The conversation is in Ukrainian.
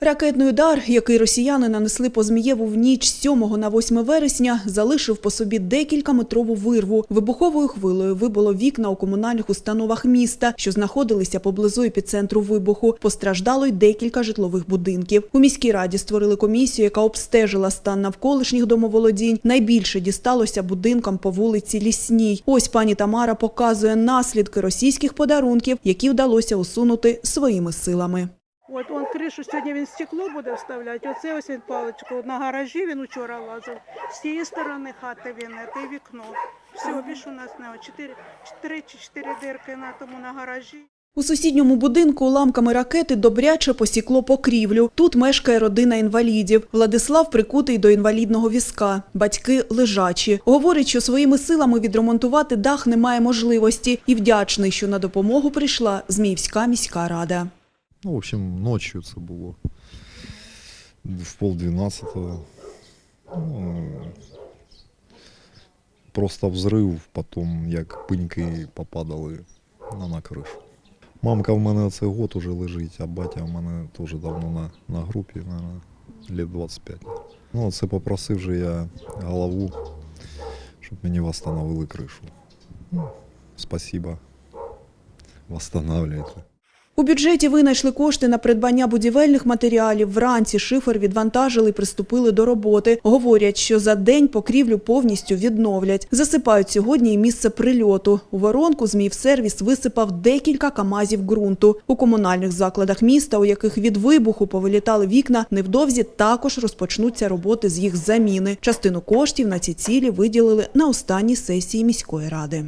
Ракетний удар, який росіяни нанесли по Змієву в ніч з 7 на 8 вересня, залишив по собі декілька метрову вирву. Вибуховою хвилею вибило вікна у комунальних установах міста, що знаходилися поблизу епіцентру вибуху. Постраждало й декілька житлових будинків. У міській раді створили комісію, яка обстежила стан навколишніх домоволодінь. Найбільше дісталося будинкам по вулиці Лісній. Ось пані Тамара показує наслідки російських подарунків, які вдалося усунути своїми силами. От он кришу сьогодні він стекло буде вставляти. Оце ось він паличку. На гаражі він учора лазив. З цієї сторони хати він, те вікно. Все, більше у нас не чотири, три чи чотири дирки на тому на гаражі. У сусідньому будинку уламками ракети добряче посікло покрівлю. Тут мешкає родина інвалідів. Владислав прикутий до інвалідного візка. Батьки лежачі. Говорить, що своїми силами відремонтувати дах немає можливості і вдячний, що на допомогу прийшла Зміївська міська рада. Ну, в общем, ночью це було. В полдвенадцатого. Ну, просто взрив, потім як пеньки попадали на, на кришу. Мамка в мене цей год уже лежить, а батя в мене теж давно на, на групі, наверное, лет 25. Ну, це попросив же я голову, щоб мені восстановили кришу. Ну, спасибо. Восстанавливайте. У бюджеті винайшли кошти на придбання будівельних матеріалів. Вранці шифер відвантажили і приступили до роботи. Говорять, що за день покрівлю повністю відновлять. Засипають сьогодні і місце прильоту. У воронку Зміївсервіс висипав декілька камазів ґрунту. У комунальних закладах міста, у яких від вибуху повилітали вікна, невдовзі також розпочнуться роботи з їх заміни. Частину коштів на ці цілі виділили на останній сесії міської ради.